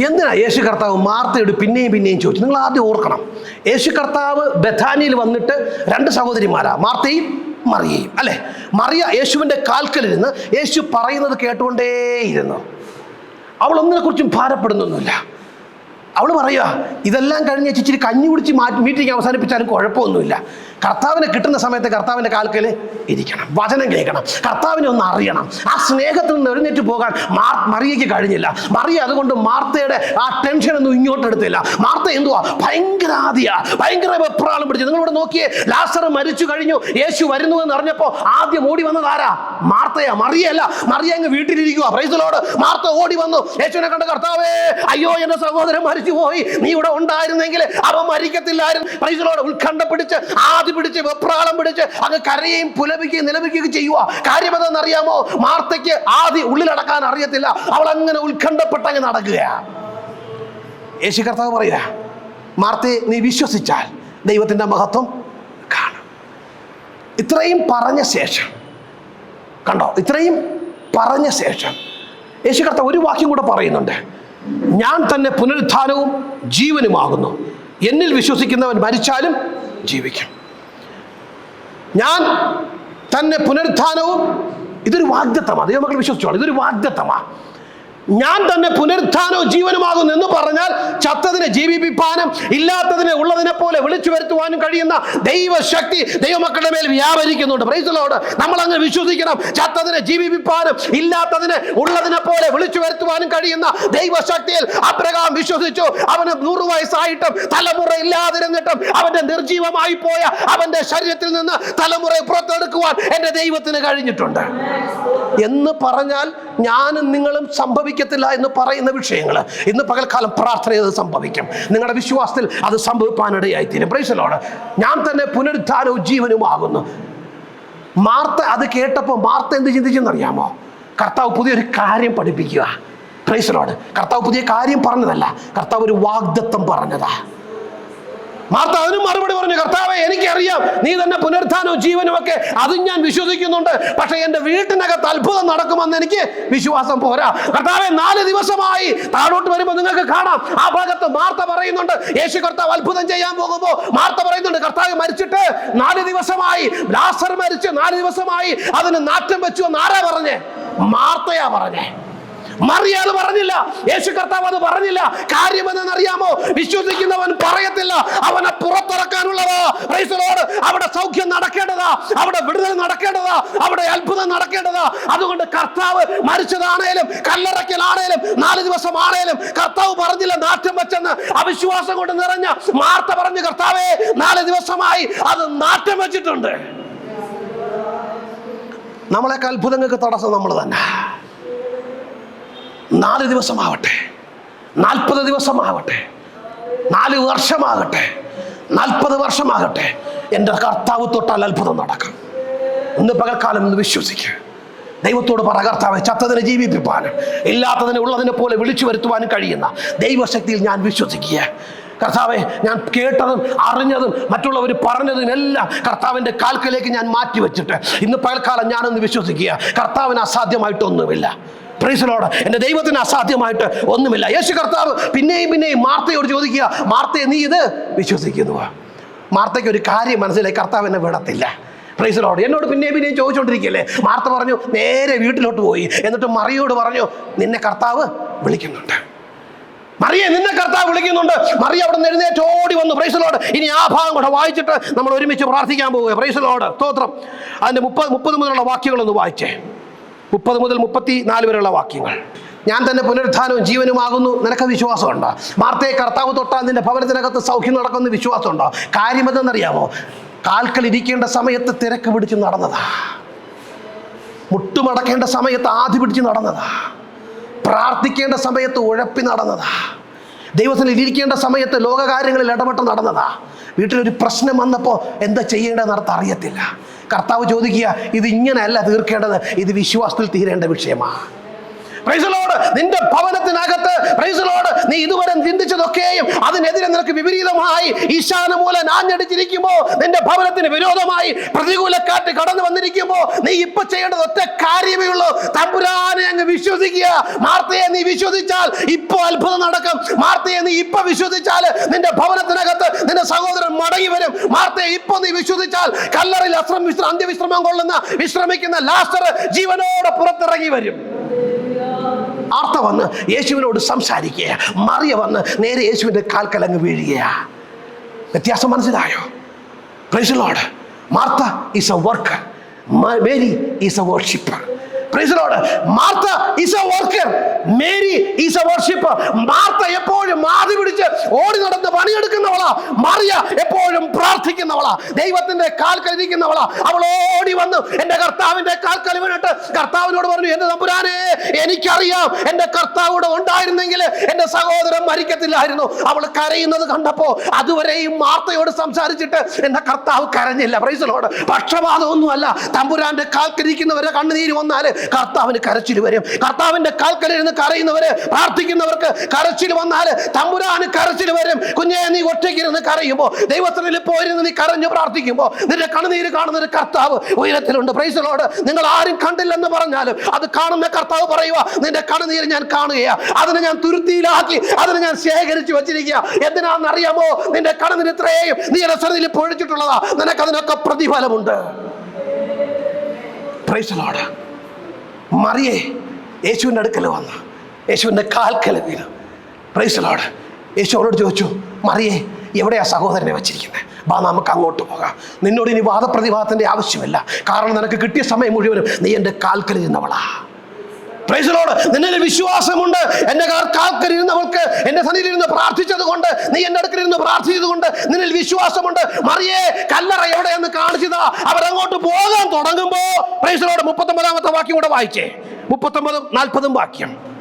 എന്തിനാ യേശു കർത്താവ് മാർത്തയോട് പിന്നെയും പിന്നെയും ചോദിച്ചു? നിങ്ങൾ ആദ്യം ഓർക്കണം. യേശു കർത്താവ് ബഥാനിയിൽ വന്നിട്ട് രണ്ട് സഹോദരിമാരാ മാർത്തയും മറിയയും. അല്ലേ? മറിയ യേശുവിന്റെ കാൽക്കലിരുന്ന് യേശു പറയുന്നത് കേട്ടുകൊണ്ടേയിരുന്നു. അവൾ ഒന്നിനെക്കുറിച്ചും ഭാരപ്പെടുന്നൊന്നുമില്ല. അവൾ പറയുക ഇതെല്ലാം കഴിഞ്ഞ് ഇച്ചിരി കഞ്ഞി കുടിച്ച് മാറ്റി മീറ്റിംഗ് അവസാനിപ്പിച്ചാലും കുഴപ്പമൊന്നുമില്ല. കർത്താവിനെ കിട്ടുന്ന സമയത്ത് കർത്താവിന്റെ കാൽക്കൽ ഇരിക്കണം. വചനം കേൾക്കണം. കർത്താവിനെ ഒന്ന് അറിയണം. ആ സ്നേഹത്തിൽ നിന്ന് എഴുന്നേറ്റ് പോകാൻ മാർ മറിയയ്ക്ക് കഴിഞ്ഞില്ല. മറിയ അതുകൊണ്ട് മാർത്തയുടെ ആ ടെൻഷൻ ഒന്നും ഇങ്ങോട്ട് എടുത്തില്ല. മാർത്ത എന്തുവാ? ഭയങ്കര ആദിയാ. ഭയങ്കര വെപ്രാളം പിടിച്ചു. നിങ്ങളിവിടെ നോക്കിയേ ലാസർ മരിച്ചു കഴിഞ്ഞു. യേശു വരുന്നു എന്ന് അറിഞ്ഞപ്പോൾ ആദ്യം ഓടി വന്നത് ആരാ? മാർത്തയാ. മറിയല്ല മറിയ അങ്ങ് വീട്ടിലിരിക്കുക പ്രൈസലോട് മാർത്ത ഓടി വന്നു. യേശുവിനെ കണ്ട കർത്താവേ അയ്യോ എന്റെ സഹോദരൻ മരിച്ചു പോയി നീ ഇവിടെ ഉണ്ടായിരുന്നെങ്കിൽ അവൻ മരിക്കത്തില്ലായിരുന്നു. പ്രൈസലോട് ഉത്കണ്ഠ പിടിച്ച് ആദ്യ പിടിച്ച് വെപ്രാളം പിടിച്ച് അങ്ങ് കരയുകയും പുലപിക്കുകയും നിലപിക്കുകയും ചെയ്യുക കാര്യം അറിയാമോ? മാർത്തയ്ക്ക് ആദ്യം ഉള്ളിലടക്കാൻ അറിയത്തില്ല. അവൾ അങ്ങനെ ഉത്കണ്ഠപ്പെട്ട് അങ്ങ് നടക്കുകയാണ് യേശു കർത്താവ് പറയുക മാർത്തയെ നീ വിശ്വസിച്ചാൽ ദൈവത്തിന്റെ മഹത്വം കാണും. ഇത്രയും പറഞ്ഞ ശേഷം കണ്ടോ? ഇത്രയും പറഞ്ഞ ശേഷം യേശു കർത്താവ് ഒരു വാക്യം കൂടെ പറയുന്നുണ്ട്. ഞാൻ തന്നെ പുനരുത്ഥാനവും ജീവനുമാകുന്നു. എന്നിൽ വിശ്വസിക്കുന്നവൻ മരിച്ചാലും ജീവിക്കും. ഞാൻ തന്നെ പുനരുത്ഥാനവും ഇതൊരു വാഗ്ദത്തമാണ് ദൈവമക്കൾ വിശ്വസിച്ചോളൂ ഇതൊരു വാഗ്ദത്തമാണ് ഞാൻ തന്നെ പുനരുത്ഥാനവും ജീവനുമാകുന്നു എന്ന് പറഞ്ഞാൽ ചത്തതിനെ ജീവിപ്പിക്കാനും ഇല്ലാത്തതിനെ ഉള്ളതിനെ പോലെ വിളിച്ചു വരുത്തുവാനും കഴിയുന്ന ദൈവശക്തി ദൈവമക്കളുടെ മേൽ വ്യാപരിക്കുന്നുണ്ട്. പ്രൈസലോട് നമ്മൾ അങ്ങ് വിശ്വസിക്കണം. ചത്തതിനെ ജീവിപ്പിക്കാനും ഇല്ലാത്തതിനെ ഉള്ളതിനെ പോലെ വിളിച്ചു വരുത്തുവാനും കഴിയുന്ന ദൈവശക്തിയിൽ അബ്രഹാം വിശ്വസിച്ചു. അവന് നൂറ് വയസ്സായിട്ടും തലമുറ ഇല്ലാതിരുന്നിട്ടും അവന്റെ നിർജീവമായി പോയ അവന്റെ ശരീരത്തിൽ നിന്ന് തലമുറ പുറത്തെടുക്കുവാൻ എന്റെ ദൈവത്തിന് കഴിഞ്ഞിട്ടുണ്ട്. എന്ന് പറഞ്ഞാൽ ഞാനും നിങ്ങളും സംഭവിക്കത്തില്ല എന്ന് പറയുന്ന വിഷയങ്ങൾ ഇന്ന് പകൽക്കാലം പ്രാർത്ഥന അത് സംഭവിക്കും. നിങ്ങളുടെ വിശ്വാസത്തിൽ അത് സംഭവിപ്പാനിടയായിത്തീരും. പ്രൈസലോട് ഞാൻ തന്നെ പുനരുദ്ധാനവും ജീവനുമാകുന്നു. മാർത്ത അത് കേട്ടപ്പോൾ മാർത്ത എന്ത് ചിന്തിച്ചെന്നറിയാമോ? കർത്താവ് പുതിയൊരു കാര്യം പഠിപ്പിക്കുക. പ്രൈസലോട് കർത്താവ് പുതിയ കാര്യം പറഞ്ഞതല്ല. കർത്താവ് ഒരു വാഗ്ദത്വം പറഞ്ഞതാ. മാർത്ത അതിനും മറുപടി പറഞ്ഞു കർത്താവെ എനിക്കറിയാം നീ തന്നെ പുനരുത്ഥാനവും ജീവനും ഒക്കെ അതും ഞാൻ വിശ്വസിക്കുന്നുണ്ട്. പക്ഷേ എന്റെ വീട്ടിനകത്ത് അത്ഭുതം നടക്കുമെന്ന് എനിക്ക് വിശ്വാസം പോരാ. കർത്താവെ നാല് ദിവസമായി താഴോട്ട് വരുമ്പോൾ നിങ്ങൾക്ക് കാണാം. ആ ഭാഗത്ത് മാർത്ത പറയുന്നുണ്ട് യേശു കർത്താവ് അത്ഭുതം ചെയ്യാൻ പോകുമ്പോൾ മാർത്ത പറയുന്നുണ്ട് കർത്താവ് മരിച്ചിട്ട് നാല് ദിവസമായി ലാസർ മരിച്ച് നാല് ദിവസമായി അതിന് നാറ്റം വെച്ചു എന്ന് ആരാ പറഞ്ഞേ? മാർത്തയാ പറഞ്ഞേ. മറിയാത് പറഞ്ഞില്ല. യേശു കർത്താവ് അത് പറഞ്ഞില്ല. കാര്യമെന്ന് അറിയാമോ? വിശ്വസിക്കുന്നവൻ പറയത്തില്ല. അവനെ പുറത്തിറക്കാനുള്ളതാ. അവിടെ സൗഖ്യം നടക്കേണ്ടതാ. അവിടെ വിടുതൽ നടക്കേണ്ടതാ. അവിടെ അത്ഭുതം നടക്കേണ്ടതാ. അതുകൊണ്ട് കർത്താവ് മരിച്ചതാണേലും കല്ലറയ്ക്കലാണേലും നാല് ദിവസം ആണേലും കർത്താവ് പറഞ്ഞില്ല നാറ്റം വെച്ചെന്ന്. അവിശ്വാസം കൊണ്ട് നിറഞ്ഞ മാർത്ത പറഞ്ഞു കർത്താവേ നാല് ദിവസമായി അത് നാറ്റം വെച്ചിട്ടുണ്ട്. നമ്മളെ അത്ഭുതങ്ങൾക്ക് തടസ്സം നമ്മൾ തന്നെ. നാല് ദിവസമാവട്ടെ. നാൽപ്പത് ദിവസമാവട്ടെ. നാല് വർഷമാകട്ടെ. നാൽപ്പത് വർഷമാകട്ടെ. എന്റെ കർത്താവ് തൊട്ടാൽ അത്ഭുതം നടക്കും. ഇന്ന് പകൽക്കാലം ഒന്ന് വിശ്വസിക്കുക ദൈവത്തോട് പറ കർത്താവെ ചത്തതിനെ ജീവിപ്പിപ്പാനും ഇല്ലാത്തതിനെ ഉള്ളതിനെ പോലെ വിളിച്ചു വരുത്തുവാനും കഴിയുന്ന ദൈവശക്തിയിൽ ഞാൻ വിശ്വസിക്കുക. കർത്താവെ ഞാൻ കേട്ടതും അറിഞ്ഞതും മറ്റുള്ളവർ പറഞ്ഞതും എല്ലാം കർത്താവിന്റെ കാൽക്കലേക്ക് ഞാൻ മാറ്റി വെച്ചിട്ട് ഇന്ന് പകൽക്കാലം ഞാനൊന്ന് വിശ്വസിക്കുക. കർത്താവിന് അസാധ്യമായിട്ടൊന്നുമില്ല. പ്രീസലോട് എന്റെ ദൈവത്തിന് അസാധ്യമായിട്ട് ഒന്നുമില്ല. യേശു കർത്താവ് പിന്നെയും പിന്നെയും മാർത്തയോട് ചോദിക്കുക മാർത്തയെ നീ ഇത് വിശ്വസിക്കുന്നു മാർത്തയ്ക്ക് ഒരു കാര്യം മനസ്സിലായി. കർത്താവ് എന്നെ വിടത്തില്ല. പ്രൈസലോട് എന്നോട് പിന്നെയും പിന്നെയും ചോദിച്ചുകൊണ്ടിരിക്കുകയല്ലേ മാർത്ത പറഞ്ഞു നേരെ വീട്ടിലോട്ട് പോയി. എന്നിട്ട് മറിയോട് പറഞ്ഞു നിന്നെ കർത്താവ് വിളിക്കുന്നുണ്ട്. മറിയെ നിന്നെ കർത്താവ് വിളിക്കുന്നുണ്ട്. മറിയ അവിടെ നിന്ന് എഴുന്നേറ്റ് ഓടി വന്നു. പ്രൈസലോട് ഇനി ആ ഭാഗം കൂടെ വായിച്ചിട്ട് നമ്മൾ ഒരുമിച്ച് പ്രാർത്ഥിക്കാൻ പോവുക പ്രൈസലോട് സ്തോത്രം. അതിന്റെ മുപ്പത് മുപ്പത് മുതലുള്ള വാക്യങ്ങളൊന്ന് വായിച്ചേ. മുപ്പത് മുതൽ മുപ്പത്തി നാല് വരെയുള്ള വാക്യങ്ങൾ. ഞാൻ തന്നെ പുനരുത്ഥാനവും ജീവനുമാകുന്നു. നിനക്ക് വിശ്വാസമുണ്ടോ? മാർത്തയെ കർത്താവ് തൊട്ടാൽ നിന്റെ ഭവനത്തിനകത്ത് സൗഖ്യം നടക്കുന്ന വിശ്വാസമുണ്ടോ? കാര്യമെന്തെന്നറിയാമോ? കാൽക്കൾ ഇരിക്കേണ്ട സമയത്ത് തിരക്ക് പിടിച്ച് നടന്നതാ. മുട്ടുമടക്കേണ്ട സമയത്ത് ആദ്യ പിടിച്ച് നടന്നതാ. പ്രാർത്ഥിക്കേണ്ട സമയത്ത് ഉഴപ്പി നടന്നതാ. ദൈവത്തിൽ ഇരിക്കേണ്ട സമയത്ത് ലോകകാര്യങ്ങളിൽ ഇടപെട്ട് നടന്നതാ. വീട്ടിലൊരു പ്രശ്നം വന്നപ്പോൾ എന്താ ചെയ്യേണ്ടതെന്ന് അർത്ഥം അറിയത്തില്ല. കർത്താവ് ചോദിക്കുക ഇത് ഇങ്ങനെയല്ല തീർക്കേണ്ടത് ഇത് വിശ്വാസത്തിൽ തീരേണ്ട വിഷയമാണ്. പ്രൈസലോട് നിന്റെ ഭവനത്തിനകത്ത് പ്രൈസലോട് നീ ഇതുവരെ ചിന്തിച്ചതൊക്കെയും അതിനെതിരെ നിനക്ക് വിപരീതമായി ഈശാന മൂലം ആഞ്ഞടിച്ചിരിക്കുമ്പോ നിന്റെ ഭവനത്തിന് വിരോധമായി പ്രതികൂല കാറ്റ് കടന്നു വന്നിരിക്കുമ്പോ നീ ഇപ്പൊ ചെയ്യേണ്ടത് ഒറ്റ കാര്യമേ ഉള്ളൂ. തമ്പുരാനെ അങ്ങ് വിശ്വസിക്കുക. മാർത്തയെ നീ വിശ്വസിച്ചാൽ ഇപ്പൊ അത്ഭുതം നടക്കും. മാർത്തയെ നീ ഇപ്പൊ വിശ്വസിച്ചാൽ നിന്റെ ഭവനത്തിനകത്ത് നിന്റെ സഹോദരൻ മടങ്ങി വരും. മാർത്തയെ ഇപ്പൊ നീ വിശ്വസിച്ചാൽ കല്ലറിൽ അശ്രം വിശ്ര അന്ത്യവിശ്രമം കൊള്ളുന്ന വിശ്രമിക്കുന്ന ലാസ്റ്റർ ജീവനോടെ പുറത്തിറങ്ങി വരും. ആർത്ത വന്ന് യേശുവിനോട് സംസാരിക്കുക. മറിയ വന്ന് നേരെ യേശുവിന്റെ കാൽക്കലങ്ങ് വീഴുകയാ വ്യത്യാസം മനസ്സിലായോ? Praise Lord Martha is a worker Mary is a worshipper Martha is a worker Mary is a worship Martha എപ്പോഴും മാതി പിടിച്ച് ഓടി നടന്ന് പണിയെടുക്കുന്നവളാ. മറിയ എപ്പോഴും പ്രാർത്ഥിക്കുന്നവളാ. ദൈവത്തിന്റെ കാൽക്കൽ ഇരിക്കുന്നവളാ. അവൾ ഓടി വന്നു എന്റെ കർത്താവിന്റെ കാൽക്കൽ വീണിട്ട് കർത്താവിനോട് പറഞ്ഞു എന്റെ തമ്പുരാനെ എനിക്കറിയാം എന്റെ കർത്താവിടെ ഉണ്ടായിരുന്നെങ്കിൽ എന്റെ സഹോദരൻ മരിക്കത്തില്ലായിരുന്നു. അവൾ കരയുന്നത് കണ്ടപ്പോ അതുവരെയും മാർത്തയോട് സംസാരിച്ചിട്ട് എന്റെ കർത്താവ് കരഞ്ഞില്ല. പ്രൈസലോട് പക്ഷപാതമൊന്നുമല്ല. തമ്പുരാന്റെ കാൽക്കിരിക്കുന്നവരെ കണ്ണുനീര് വന്നാൽ കർത്താവിന് കരച്ചിൽ വരും. കർത്താവിന്റെ കാൽക്കലിരുന്ന് കരയുന്നവരെ പ്രാർത്ഥിക്കുന്നവർക്ക് കരച്ചിൽ വന്നാൽ തമ്പുരാന് കരച്ചിൽ വരും. കുഞ്ഞെ നീ ഒറ്റയ്ക്കിരുന്ന് കരയുമ്പോ ദൈവത്തിൽ പോയിരുന്ന് നീ കരഞ്ഞു പ്രാർത്ഥിക്കുമ്പോ നിന്റെ കണ്ണുനീര് കാണുന്ന ഒരു കർത്താവ് ഉയരത്തിലുണ്ട്. പ്രൈസലോട് നിങ്ങൾ ആരും കണ്ടില്ലെന്ന് പറഞ്ഞാലും അത് കാണുന്ന കർത്താവ് പറയുക നിന്റെ കണ്ണുനീര് ഞാൻ കാണുകയാ. അതിനെ ഞാൻ തുരുത്തിയിലാക്കി അതിനെ ഞാൻ ശേഖരിച്ചു വെച്ചിരിക്കുക എന്തിനാണെന്നറിയാമോ? നിന്റെ കണ്ണുനീര് ഇത്രയും നീ ഇടസരത്തിൽ പൊഴിച്ചിട്ടുള്ളതാ. നിനക്ക് അതിനൊക്കെ പ്രതിഫലമുണ്ട് പ്രൈസലോട് മറിയേ യേശുവിന്റെ അടുക്കൽ വന്നു. യേശുവിന്റെ കാൽക്കൽ വീണു. പ്രൈസലോട് യേശു അവളോട് ചോദിച്ചു മറിയേ എവിടെയാ സഹോദരനെ വെച്ചിരിക്കുന്നത് ബാ നമുക്ക് അങ്ങോട്ട് പോകാം. നിന്നോട് ഇനി വാദപ്രതിവാദത്തിന്റെ ആവശ്യമില്ല. കാരണം നിനക്ക് കിട്ടിയ സമയം മുഴുവനും നീ എന്റെ കാൽക്കൽ ഇരുന്നവളാ പ്രൈസലോട് നിന്നിൽ വിശ്വാസമുണ്ട്. എന്റെ കാൽക്കരിരുന്നവൾക്ക് എന്റെ സന്നിധിയിലിരുന്ന് പ്രാർത്ഥിച്ചത് കൊണ്ട് നീ എന്റെ അടുക്കലിരുന്ന് പ്രാർത്ഥിച്ചത് കൊണ്ട് നിന്നിൽ വിശ്വാസമുണ്ട്. മറിയേ കല്ലറ എവിടെയെന്ന് കാണിച്ചതാ. അവരങ്ങോട്ട് പോകാൻ തുടങ്ങുമ്പോ പ്രൈസലോട് മുപ്പത്തൊമ്പതാമത്തെ വാക്യം കൂടെ വായിച്ചേ. മുപ്പത്തൊമ്പതും നാൽപ്പതും വാക്യം.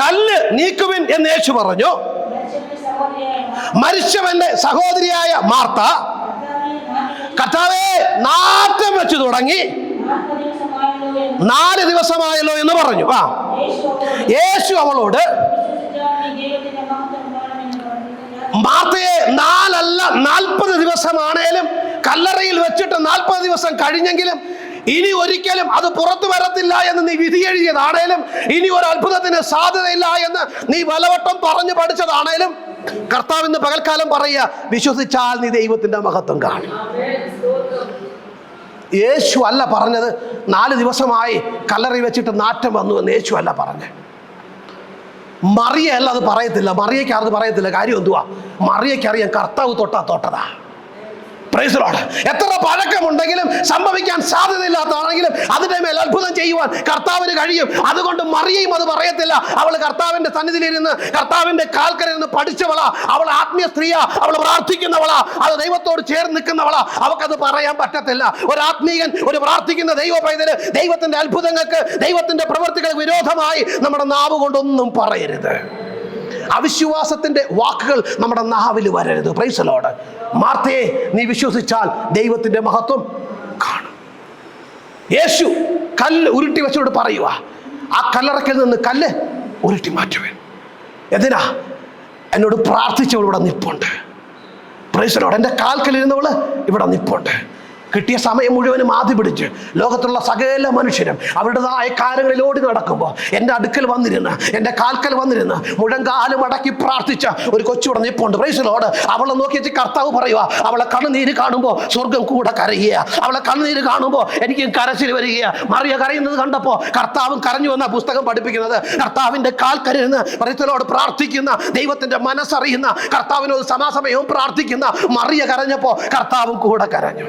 കല്ല് നീക്കുവിൻ എന്ന് യേശു പറഞ്ഞു. മരിച്ചവന്റെ സഹോദരിയായ മാർത്ത കർത്താവെ നാറ്റം വെച്ചു തുടങ്ങി. നാല് ദിവസമായല്ലോ എന്ന് പറഞ്ഞു. ആ യേശു അവളോട് മാർത്തയെ നാലല്ല നാൽപ്പത് ദിവസമാണേലും കല്ലറയിൽ വെച്ചിട്ട് നാൽപ്പത് ദിവസം കഴിഞ്ഞെങ്കിലും ഇനി ഒരിക്കലും അത് പുറത്തു വരത്തില്ല എന്ന് നീ വിധി എഴുതിയതാണേലും ഇനി ഒരു അത്ഭുതത്തിന് സാധ്യതയില്ല എന്ന് നീ വലവട്ടം പറഞ്ഞു പഠിച്ചതാണേലും കർത്താവ് ഇന്ന് പകൽക്കാലം പറയുക വിശ്വസിച്ചാൽ നീ ദൈവത്തിന്റെ മഹത്വം കാണും. യേശു അല്ല പറഞ്ഞത്. നാല് ദിവസമായി കല്ലറി വെച്ചിട്ട് നാറ്റം വന്നു എന്ന് യേശു അല്ല പറഞ്ഞത്. മറിയ അല്ല അത് പറയത്തില്ല. മറിയയ്ക്ക് അത് പറയത്തില്ല. കാര്യം എന്തുവാ? മറിയയ്ക്ക് കർത്താവ് തൊട്ടാ തൊട്ടതാ. Lord. എത്ര പഴക്കമുണ്ടെങ്കിലും സംഭവിക്കാൻ സാധ്യതയില്ലാത്തതാണെങ്കിലും അതിന്റെ മേൽ അത്ഭുതം ചെയ്യുവാൻ കർത്താവിന് കഴിയും. അതുകൊണ്ട് മറിയയും അത് പറയത്തില്ല. അവൾ കർത്താവിന്റെ സന്നിധിയിലിരുന്ന് കർത്താവിന്റെ കാൽക്കരയിരുന്ന് പഠിച്ചവളാ. അവൾ ആത്മീയ സ്ത്രീയാ. അവൾ പ്രാർത്ഥിക്കുന്നവളാ. അത് ദൈവത്തോട് ചേർന്ന് നിൽക്കുന്നവളാ. അവൾക്കത് പറയാൻ പറ്റത്തില്ല. ഒരു ആത്മീയൻ ഒരു പ്രാർത്ഥിക്കുന്ന ദൈവ പൈതൽ ദൈവത്തിന്റെ അത്ഭുതങ്ങൾക്ക് ദൈവത്തിന്റെ പ്രവൃത്തികൾ വിരോധമായി നമ്മുടെ നാവ് കൊണ്ടൊന്നും പറയരുത്. അവിശ്വാസത്തിന്റെ വാക്കുകൾ നമ്മുടെ നാവിൽ വരരുത്. പ്രൈസലോട് മാർത്തയെ നീ വിശ്വസിച്ചാൽ ദൈവത്തിന്റെ മഹത്വം കാണും. യേശു കല്ല് ഉരുട്ടി വെച്ചോട് പറയുക ആ കല്ലറക്കിൽ നിന്ന് കല്ല് ഉരുട്ടി മാറ്റുവേ എന്തിനാ? എന്നോട് പ്രാർത്ഥിച്ചവൾ ഇവിടെ നിപ്പുണ്ട്. പ്രൈസലോട് എന്റെ കാൽക്കലിരുന്നവൾ ഇവിടെ നിപ്പുണ്ട്. കിട്ടിയ സമയം മുഴുവനും ആദ്യ പിടിച്ച് ലോകത്തുള്ള സകല മനുഷ്യരും അവരുടേതായ കാര്യങ്ങളിൽ ഓടി നടക്കുമ്പോൾ എന്റെ അടുക്കൽ വന്നിരുന്ന് എന്റെ കാൽക്കൽ വന്നിരുന്ന് മുഴങ്കാലും അടക്കി പ്രാർത്ഥിച്ച ഒരു കൊച്ചു കൊച്ചുവിടെ നിപ്പുണ്ട് പ്രൈസിലോട് അവളെ നോക്കിയിട്ട് കർത്താവ് പറയുക അവളെ കണ്ണുനീര് കാണുമ്പോൾ സ്വർഗം കൂടെ കരയുക. അവളെ കണ്ണുനീര് കാണുമ്പോൾ എനിക്കും കരച്ചിൽ വരികയാ. മറിയ കരയുന്നത് കണ്ടപ്പോൾ കർത്താവും കരഞ്ഞു വന്ന പുസ്തകം പഠിപ്പിക്കുന്നത്. കർത്താവിന്റെ കാൽക്കരുന്ന് പ്രൈസിലോട് പ്രാർത്ഥിക്കുന്ന ദൈവത്തിന്റെ മനസ്സറിയുന്ന കർത്താവിനോട് സമാസമയവും പ്രാർത്ഥിക്കുന്ന മറിയ കരഞ്ഞപ്പോൾ കർത്താവും കൂടെ കരഞ്ഞു.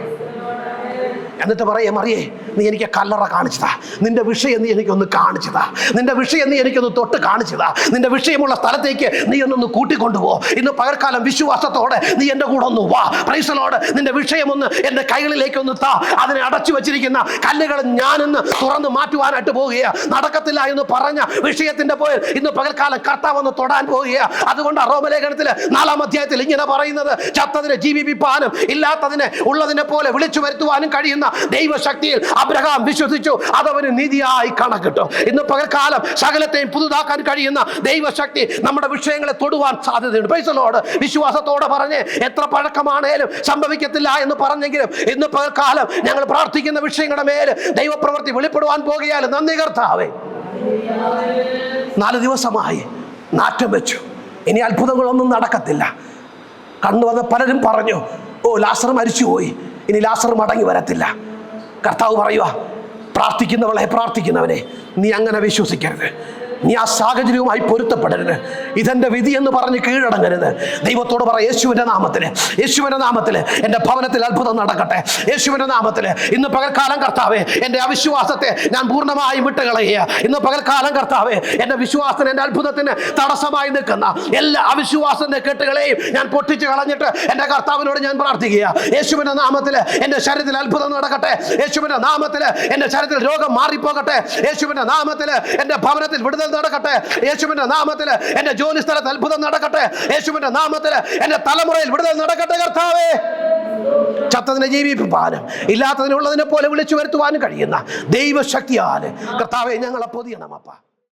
എന്നിട്ട് പറയേ മറിയേ നീ എനിക്ക് കല്ലറ കാണിച്ചതാ. നിന്റെ വിഷയം നീ എനിക്കൊന്ന് കാണിച്ചതാ. നിന്റെ വിഷയം നീ എനിക്കൊന്ന് തൊട്ട് കാണിച്ചതാ. നിന്റെ വിഷയമുള്ള സ്ഥലത്തേക്ക് നീ ഒന്നൊന്ന് കൂട്ടിക്കൊണ്ടുപോ. ഇന്ന് പകൽക്കാലം വിശ്വാസത്തോടെ നീ എന്റെ കൂടെ ഒന്ന് വാ. പ്രൈസലോട് നിന്റെ വിഷയമൊന്ന് എന്റെ കൈകളിലേക്ക് ഒന്ന് താ. അതിനെ അടച്ചു വെച്ചിരിക്കുന്ന കല്ലുകൾ ഞാനിന്ന് തുറന്ന് മാറ്റുവാനായിട്ട് പോവുകയാണ് നടക്കത്തില്ല എന്ന് പറഞ്ഞ വിഷയത്തിന്റെ പോയി ഇന്ന് പകൽക്കാലം കർത്താവ് ഒന്ന് തൊടാൻ പോവുകയാണ് അതുകൊണ്ട് റോമലേഖനത്തിൽ നാലാം അധ്യായത്തിൽ ഇങ്ങനെ പറയുന്നത് ചത്തതിനെ ജീവിപ്പിപ്പാനും ഇല്ലാത്തതിനെ ഉള്ളതിനെ പോലെ വിളിച്ചു വരുത്തുവാനും കഴിയുന്ന കഴിയുന്ന ദൈവശക്തിയിൽ അബ്രഹാം വിശ്വസിച്ചു അതവന് നീതിയായി കണക്കിട്ടു. ഇന്ന് പകൽക്കാലം സകലത്തെയും പുതുതാക്കാൻ കഴിയുന്ന ദൈവശക്തി നമ്മുടെ വിഷയങ്ങളെ തൊടുവാൻ സാധ്യതയുണ്ട്. പൈസലോട് വിശ്വാസത്തോടെ പറഞ്ഞ് എത്ര പഴക്കമാണേലും സംഭവിക്കത്തില്ല എന്ന് പറഞ്ഞെങ്കിലും ഇന്ന് പകൽക്കാലം ഞങ്ങൾ പ്രാർത്ഥിക്കുന്ന വിഷയങ്ങളുടെ മേൽ ദൈവപ്രവൃത്തി വെളിപ്പെടുവാൻ പോകിയാൽ നന്ദി കർത്താവേ. നാല് ദിവസമായി നാറ്റം വെച്ചു. ഇനി അത്ഭുതങ്ങളൊന്നും നടക്കത്തില്ല. കണ്ണു വന്ന പലരും പറഞ്ഞു ഓ ലാസർ മരിച്ചുപോയി. ഇനി ലാസർ മടങ്ങി വരത്തില്ല. കർത്താവ് പറയുക പ്രാർത്ഥിക്കുന്നവളെ പ്രാർത്ഥിക്കുന്നവനെ നീ അങ്ങനെ വിശ്വസിക്കരുത്. നീ ആ സാഹചര്യവുമായി പൊരുത്തപ്പെടരുത്. ഇതെന്റെ വിധി എന്ന് പറഞ്ഞ് കീഴടങ്ങരുത്. ദൈവത്തോട് പറ യേശുവിന്റെ നാമത്തിൽ യേശുവിന്റെ നാമത്തിൽ എന്റെ ഭവനത്തിൽ അത്ഭുതം നടക്കട്ടെ. യേശുവിന്റെ നാമത്തിൽ ഇന്ന് പകൽക്കാലം കർത്താവേ എന്റെ അവിശ്വാസത്തെ ഞാൻ പൂർണമായും വിട്ടുകളയുക. ഇന്ന് പകൽക്കാലം കർത്താവേ എന്റെ വിശ്വാസത്തിന് എന്റെ അത്ഭുതത്തിന് തടസ്സമായി നിൽക്കുന്ന എല്ലാ അവിശ്വാസത്തിന്റെ കെട്ടുകളെയും ഞാൻ പൊട്ടിച്ച് കളഞ്ഞിട്ട് എന്റെ കർത്താവിനോട് ഞാൻ പ്രാർത്ഥിക്കുക. യേശുവിന്റെ നാമത്തിൽ എന്റെ ശരീരത്തിൽ അത്ഭുതം നടക്കട്ടെ. യേശുവിന്റെ നാമത്തിൽ എന്റെ ശരീരത്തിൽ രോഗം മാറിപ്പോകട്ടെ. യേശുവിന്റെ നാമത്തിൽ എന്റെ ഭവനത്തിൽ വിടുതൽ നടക്കട്ടെ. യേശുവിന്റെ നാമത്തിൽ എന്റെ ജോലി സ്ഥലത്ത് അത്ഭുതം നടക്കട്ടെ. യേശുവിന്റെ നാമത്തിൽ എന്റെ തലമുറയിൽ വിടുതൽ നടക്കട്ടെ കർത്താവേ. ചത്തതിനെ ജീവിപ്പാനും ഇല്ലാത്തതിനുള്ളതിനെ പോലെ വിളിച്ചു വരുത്തുവാനും കഴിയുന്ന ദൈവശക്തിയാൽ. കർത്താവെ ഞങ്ങളെ പൊതിയണം അപ്പ.